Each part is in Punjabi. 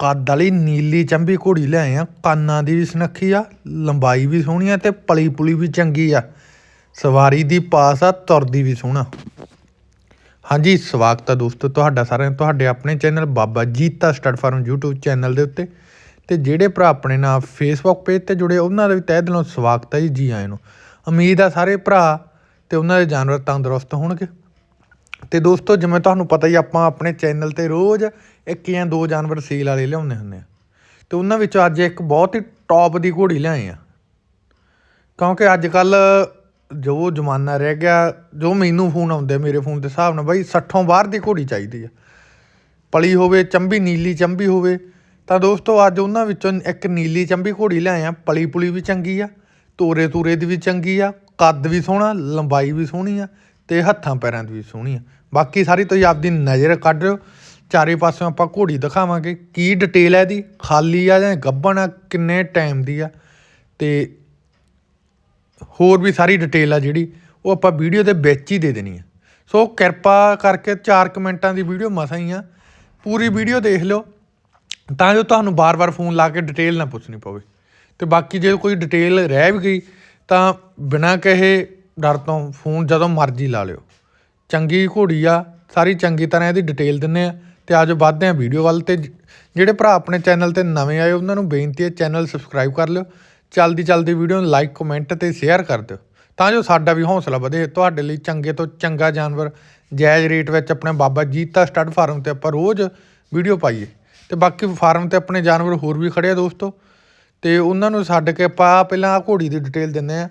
ਕੱਦ ਵਾਲੀ ਨੀਲੀ ਚੰਬੀ ਘੋੜੀ ਲਿਆਏ ਆ ਕੰਨਾਂ ਦੀ ਵੀ ਸੁਨੱਖੀ ਆ, ਲੰਬਾਈ ਵੀ ਸੋਹਣੀ ਆ ਤੇ ਪਲੀ ਪੁਲੀ ਵੀ ਚੰਗੀ ਆ। ਸਵਾਰੀ ਦੀ ਪਾਸ ਆ, ਤੁਰਦੀ ਵੀ ਸੋਹਣਾ। ਹਾਂਜੀ, ਸਵਾਗਤ ਹੈ ਦੋਸਤੋ ਤੁਹਾਡਾ ਸਾਰਿਆਂ ਤੁਹਾਡੇ ਆਪਣੇ channel Baba Jita stud farm YouTube channel ਦੇ ਉੱਤੇ। ਤੇ ਜਿਹੜੇ ਭਰਾ ਆਪਣੇ ਨਾਲ ਫੇਸਬੁੱਕ ਪੇਜ ਤੇ ਜੁੜੇ, ਉਹਨਾਂ ਦਾ ਵੀ ਤਹਿ ਦਿਲੋਂ ਸਵਾਗਤ ਹੈ ਜੀ ਜੀ ਆਇਆਂ ਨੂੰ। ਉਮੀਦ ਆ ਸਾਰੇ ਭਰਾ ਤੇ ਉਹਨਾਂ ਦੇ ਜਾਨਵਰ ਤੰਦਰੁਸਤ ਹੋਣਗੇ। ਤੇ ਦੋਸਤੋ, ਜਿਵੇਂ ਤੁਹਾਨੂੰ ਪਤਾ ਹੀ ਆਪਾਂ ਆਪਣੇ ਚੈਨਲ ਤੇ ਰੋਜ਼ ਇੱਕ ਜਾਂ ਦੋ ਜਾਨਵਰ ਸੇਲ ਵਾਲੇ ਲਿਆਉਂਦੇ ਹੁੰਦੇ ਆ। ਤੇ ਉਹਨਾਂ ਵਿੱਚੋਂ ਅੱਜ ਇੱਕ ਬਹੁਤ ਹੀ ਟੌਪ ਦੀ ਘੋੜੀ ਲਿਆਏ ਆ। ਕਿਉਂਕਿ ਅੱਜ ਕੱਲ ਜੋ ਜ਼ਮਾਨਾ ਰਹਿ ਗਿਆ, ਜੋ ਮੈਨੂੰ ਫੋਨ ਆਉਂਦੇ ਮੇਰੇ ਫੋਨ ਦੇ ਹਿਸਾਬ ਨਾਲ ਬਾਈ 60ੋਂ ਬਾਹਰ ਦੀ ਘੋੜੀ ਚਾਹੀਦੀ ਆ। ਪਲੀ ਹੋਵੇ, ਚੰਬੀ ਨੀਲੀ ਚੰਬੀ ਹੋਵੇ, ਤਾਂ ਦੋਸਤੋ, ਅੱਜ ਉਹਨਾਂ ਵਿੱਚੋਂ ਇੱਕ ਨੀਲੀ ਚੰਬੀ ਘੋੜੀ ਲਿਆਏ ਆ। ਪਲੀ ਪੁਲੀ ਵੀ ਚੰਗੀ ਆ ਤੋਰੇ ਤੂਰੇ ਦੀ ਵੀ ਚੰਗੀ ਆ, ਕੱਦ ਵੀ ਸੋਹਣਾ, ਲੰਬਾਈ ਵੀ ਸੋਹਣੀ ਆ ਤੇ ਹੱਥਾਂ ਪੈਰਾਂ ਦੀ ਵੀ ਸੋਹਣੀ ਆ। ਬਾਕੀ ਸਾਰੀ ਤੁਸੀਂ ਆਪਦੀ ਨਜ਼ਰ ਕੱਢ ਲਿਓ। ਚਾਰੇ ਪਾਸਿਓਂ ਆਪਾਂ ਘੋੜੀ ਦਿਖਾਵਾਂਗੇ। ਕੀ ਡਿਟੇਲ ਹੈ ਇਹਦੀ? ਖਾਲੀ ਆ ਜਾਂ ਗੱਭਣ ਆ? ਕਿੰਨੇ ਟਾਈਮ ਦੀ ਆ? ਤੇ ਹੋਰ ਵੀ ਸਾਰੀ ਡਿਟੇਲ ਆ ਜਿਹੜੀ, ਉਹ ਆਪਾਂ ਵੀਡੀਓ ਦੇ ਵਿੱਚ ਹੀ ਦੇ ਦੇਣੀ ਆ। ਸੋ ਕਿਰਪਾ ਕਰਕੇ 4 ਮਿੰਟਾਂ ਦੀ ਵੀਡੀਓ ਮਸਾਂ ਹੀ ਆ। ਪੂਰੀ ਵੀਡੀਓ ਦੇਖ ਲਿਓ। ਤਾਂ ਜੋ ਤੁਹਾਨੂੰ ਬਾਰ-ਬਾਰ ਫੋਨ ਲਾ ਕੇ ਡਿਟੇਲ ਨਾ ਪੁੱਛਣੀ ਪਵੇ। ਤੇ ਬਾਕੀ ਜੇ ਕੋਈ ਡਿਟੇਲ ਰਹਿ ਵੀ ਗਈ, ਤਾਂ ਬਿਨਾਂ ਕਹੇ ਡਰ ਤੋਂ ਫੋਨ ਜਦੋਂ ਮਰਜ਼ੀ ਲਾ ਲਿਓ। ਚੰਗੀ ਘੋੜੀ ਆ, ਸਾਰੀ ਚੰਗੀ ਤਰ੍ਹਾਂ ਇਹਦੀ ਡਿਟੇਲ ਦਿੰਨੇ ਆ ਤੇ ਆਜੋ ਵੱਧਦੇ ਆ ਵੀਡੀਓ ਵੱਲ ਤੇ ਜਿਹੜੇ ਭਰਾ ਆਪਣੇ ਚੈਨਲ ਤੇ ਨਵੇਂ ਆਏ, ਉਹਨਾਂ ਨੂੰ ਬੇਨਤੀ ਹੈ ਚੈਨਲ ਸਬਸਕ੍ਰਾਈਬ ਕਰ ਲਿਓ। ਚਲਦੀ ਚਲਦੀ ਵੀਡੀਓ ਨੂੰ ਲਾਈਕ ਕਮੈਂਟ ਤੇ ਸ਼ੇਅਰ ਕਰ ਦਿਓ। ਤਾਂ ਜੋ ਸਾਡਾ ਵੀ ਹੌਸਲਾ ਵਧੇ, ਤੁਹਾਡੇ ਲਈ ਚੰਗੇ ਤੋਂ ਚੰਗਾ ਜਾਨਵਰ ਜਾਇਜ਼ ਰੇਟ ਵਿੱਚ ਆਪਣੇ ਬਾਬਾ ਜੀਤਾ ਸਟੱਡ ਫਾਰਮ ਤੇ ਆਪਾਂ ਰੋਜ਼ ਵੀਡੀਓ ਪਾਈਏ। ਤੇ ਬਾਕੀ ਫਾਰਮ ਤੇ ਆਪਣੇ ਜਾਨਵਰ ਹੋਰ ਵੀ ਖੜੇ ਆ ਦੋਸਤੋ। ਤੇ ਉਹਨਾਂ ਨੂੰ ਛੱਡ ਕੇ ਆਪਾਂ ਪਹਿਲਾਂ ਆਹ ਘੋੜੀ ਦੀ ਡਿਟੇਲ ਦਿੰਨੇ ਆ।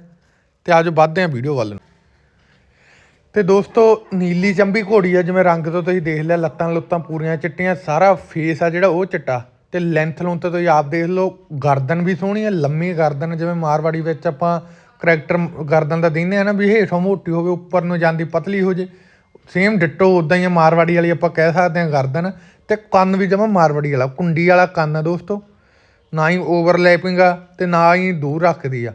ਤੇ ਆਜੋ ਵੱਧਦੇ ਆ ਵੀਡੀਓ ਵੱਲ ਨੂੰ। ਤੇ ਦੋਸਤੋ, ਨੀਲੀ ਚੰਬੀ ਘੋੜੀ ਆ, ਜਿਵੇਂ ਰੰਗ ਤੋਂ ਤੁਸੀਂ ਦੇਖ ਲਿਆ, ਲੱਤਾਂ ਲੁੱਤਾਂ ਪੂਰੀਆਂ ਚਿੱਟੀਆਂ, ਸਾਰਾ ਫੇਸ ਆ ਜਿਹੜਾ ਉਹ ਚਿੱਟਾ। ਤੇ ਲੈਂਥ ਲੂੰਥ ਤੁਸੀਂ ਆਪ ਦੇਖ ਲਓ, ਗਰਦਨ ਵੀ ਸੋਹਣੀ ਆ, ਲੰਮੀ ਗਰਦਨ, ਜਿਵੇਂ ਮਾਰਵਾੜੀ ਵਿੱਚ ਆਪਾਂ ਕਰੈਕਟਰ ਗਰਦਨ ਦਾ ਦਿੰਦੇ ਆ ਨਾ ਵੀ ਹੇਠੋਂ ਮੋਟੀ ਹੋਵੇ, ਉੱਪਰ ਨੂੰ ਜਾਂਦੀ ਪਤਲੀ ਹੋ ਜੇ। ਸੇਮ ਡਿੱਟੋ ਉਦਾਂ ਹੀ ਆ, ਮਾਰਵਾੜੀ ਵਾਲੀ ਆਪਾਂ ਕਹਿ ਸਕਦੇ ਹਾਂ ਗਰਦਨ। ਤੇ ਕੰਨ ਵੀ ਜਮਾ ਮਾਰਵਾੜੀ ਵਾਲਾ, ਕੁੰਡੀ ਵਾਲਾ ਕੰਨ ਆ ਦੋਸਤੋ। ਨਾ ਹੀ ਓਵਰਲੈਪਿੰਗ ਆ ਤੇ ਨਾ ਹੀ ਦੂਰ ਰੱਖਦੀ ਆ।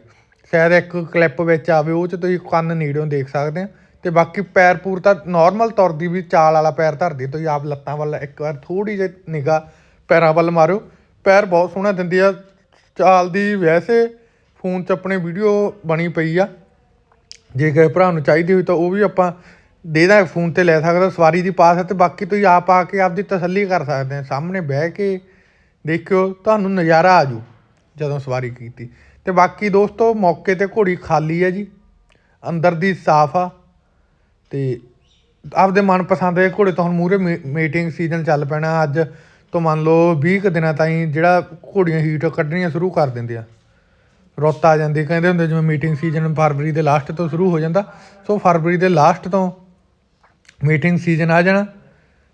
ਸ਼ਾਇਦ ਇੱਕ ਕਲਿੱਪ ਵਿੱਚ ਆਵੇ, ਉਹ ਚ ਤੁਸੀਂ ਕੰਨ ਨੇੜਿਓਂ ਦੇਖ ਸਕਦੇ ਆ। ਤੇ ਬਾਕੀ ਪੈਰ ਪੂਰ ਤਾਂ ਨਾਰਮਲ ਤੁਰਦੀ ਵੀ ਚਾਲ ਵਾਲਾ ਪੈਰ ਧਰਦੀ ਤੁਸੀਂ ਆਪ ਲੱਤਾਂ ਵੱਲ ਇੱਕ ਵਾਰ ਥੋੜੀ ਜਿਹੀ ਨਿਗਾਹ ਪੈਰਾਂ ਵੱਲ ਮਾਰਿਓ। ਪੈਰ ਬਹੁਤ ਸੋਹਣਾ ਦਿੰਦੀ ਆ। ਚਾਲ ਦੀ ਵੈਸੇ ਫੋਨ 'ਚ ਆਪਣੇ ਵੀਡੀਓ ਬਣੀ ਪਈ ਆ। ਜੇ ਕਿਸੇ ਭਰਾ ਨੂੰ ਚਾਹੀਦੀ ਹੋਈ ਤਾਂ ਉਹ ਵੀ ਆਪਾਂ ਦੇ ਦਾਂ ਫੋਨ ਤੇ ਲੈ ਸਕਦਾ ਸਵਾਰੀ ਦੀ ਪਾਸ ਹੈ ਤੇ ਬਾਕੀ ਤੁਸੀਂ ਆਪ ਆ ਕੇ ਆਪਦੀ ਤਸੱਲੀ ਕਰ ਸਕਦੇ ਆ। ਸਾਹਮਣੇ ਬਹਿ ਕੇ ਦੇਖਿਓ, ਤੁਹਾਨੂੰ ਨਜ਼ਾਰਾ ਆ ਜੂ ਜਦੋਂ ਸਵਾਰੀ ਕੀਤੀ। ਤੇ ਬਾਕੀ ਦੋਸਤੋ ਮੌਕੇ ਤੇ ਘੋੜੀ ਖਾਲੀ ਹੈ ਜੀ। ਅੰਦਰ ਦੀ ਸਾਫ਼ ਆ। ਤੇ ਆਪਦੇ ਮਨਪਸੰਦ ਦੇ ਘੋੜੇ ਤੋਂ ਹੁਣ ਮੂਰੇ ਮੀਟਿੰਗ ਸੀਜ਼ਨ ਚੱਲ ਪੈਣਾ। ਅੱਜ ਤੋਂ ਮੰਨ ਲਓ 20 ਕੁ ਦਿਨਾਂ ਤਾਈਂ ਜਿਹੜਾ ਘੋੜੀਆਂ ਹੀਟ ਕੱਢਣੀਆਂ ਸ਼ੁਰੂ ਕਰ ਦਿੰਦੇ ਆ। ਰੁੱਤ ਆ ਜਾਂਦੀ ਕਹਿੰਦੇ ਹੁੰਦੇ ਜਿਵੇਂ ਮੀਟਿੰਗ ਸੀਜ਼ਨ ਫਰਵਰੀ ਦੇ ਲਾਸਟ ਤੋਂ ਸ਼ੁਰੂ ਹੋ ਜਾਂਦਾ। ਸੋ ਫਰਵਰੀ ਦੇ ਲਾਸਟ ਤੋਂ ਮੀਟਿੰਗ ਸੀਜ਼ਨ ਆ ਜਾਣਾ।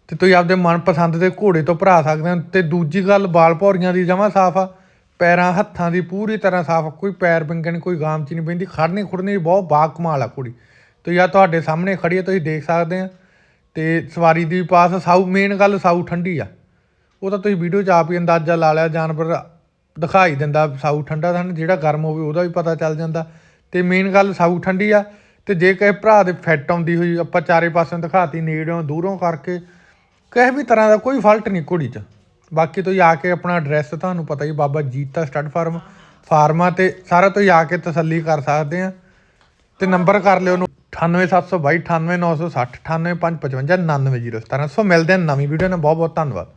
ਤੇ ਤੁਸੀਂ ਆਪਦੇ ਮਨਪਸੰਦ ਦੇ ਘੋੜੇ ਤੋਂ ਭਰਾ ਸਕਦੇ ਹੋ। ਤੇ ਦੂਜੀ ਗੱਲ ਬਾਲ ਭੌਰੀਆਂ ਦੀ ਜਮਾ ਸਾਫ਼ ਆ। ਪੈਰਾਂ ਹੱਥਾਂ ਦੀ ਪੂਰੀ ਤਰ੍ਹਾਂ ਸਾਫ਼, ਕੋਈ ਪੈਰ ਪਿੰਗਣ ਕੋਈ ਗਾਮਚੀ ਨਹੀਂ ਪੈਂਦੀ ਖੜਨੀ ਖੁੜਨੀ ਬਹੁਤ ਬਾ ਕਮਾਲ ਆ ਕੁੜੀ। ਤੇ ਯਾ ਤੁਹਾਡੇ ਸਾਹਮਣੇ ਖੜੀ ਹੈ ਤੁਸੀਂ ਦੇਖ ਸਕਦੇ ਆ। ਤੇ ਸਵਾਰੀ ਦੀ ਪਾਸ ਸਾਊ ਮੇਨ ਗੱਲ ਸਾਊ ਠੰਡੀ ਆ। ਉਹ ਤਾਂ ਤੁਸੀਂ ਵੀਡੀਓ 'ਚ ਆਪ ਹੀ ਅੰਦਾਜ਼ਾ ਲਾ ਲਿਆ, ਜਾਨਵਰ ਦਿਖਾਈ ਦਿੰਦਾ ਸਾਊ ਠੰਡਾ ਤਾਂ ਜਿਹੜਾ ਗਰਮ ਹੋਵੇ ਉਹਦਾ ਵੀ ਪਤਾ ਚੱਲ ਜਾਂਦਾ। ਤੇ ਮੇਨ ਗੱਲ ਸਾਊ ਠੰਡੀ ਆ, ਤੇ ਜੇ ਕਿਸੇ ਭਰਾ ਦੇ ਫੈਟ ਆਉਂਦੀ ਹੋਈ, ਆਪਾਂ ਚਾਰੇ ਪਾਸਿਓਂ ਦਿਖਾਤੀ, ਨੇੜਿਓਂ, ਦੂਰੋਂ ਕਰਕੇ, ਕਿਸੇ ਵੀ ਤਰ੍ਹਾਂ ਦਾ ਕੋਈ ਫਾਲਟ ਨਹੀਂ ਕੁੜੀ 'ਚ। ਬਾਕੀ ਤੁਸੀਂ ਆ ਕੇ ਆਪਣਾ ਐਡਰੈਸ ਤੁਹਾਨੂੰ ਪਤਾ ਹੀ ਬਾਬਾ ਜੀਤਾ ਸਟੱਡ ਫਾਰਮ ਫਾਰਮਾ ਤੇ ਸਾਰਾ ਤੁਸੀਂ ਆ ਕੇ ਤਸੱਲੀ ਕਰ ਸਕਦੇ ਆ। ਤੇ ਨੰਬਰ ਕਰ ਲਿਓ ਨੂੰ 98722 98960 98555 99017 ਸੋ ਮਿਲਦੇ ਹਾਂ ਨਵੀਂ ਵੀਡੀਓ ਨਾਲ। ਬਹੁਤ ਬਹੁਤ ਧੰਨਵਾਦ।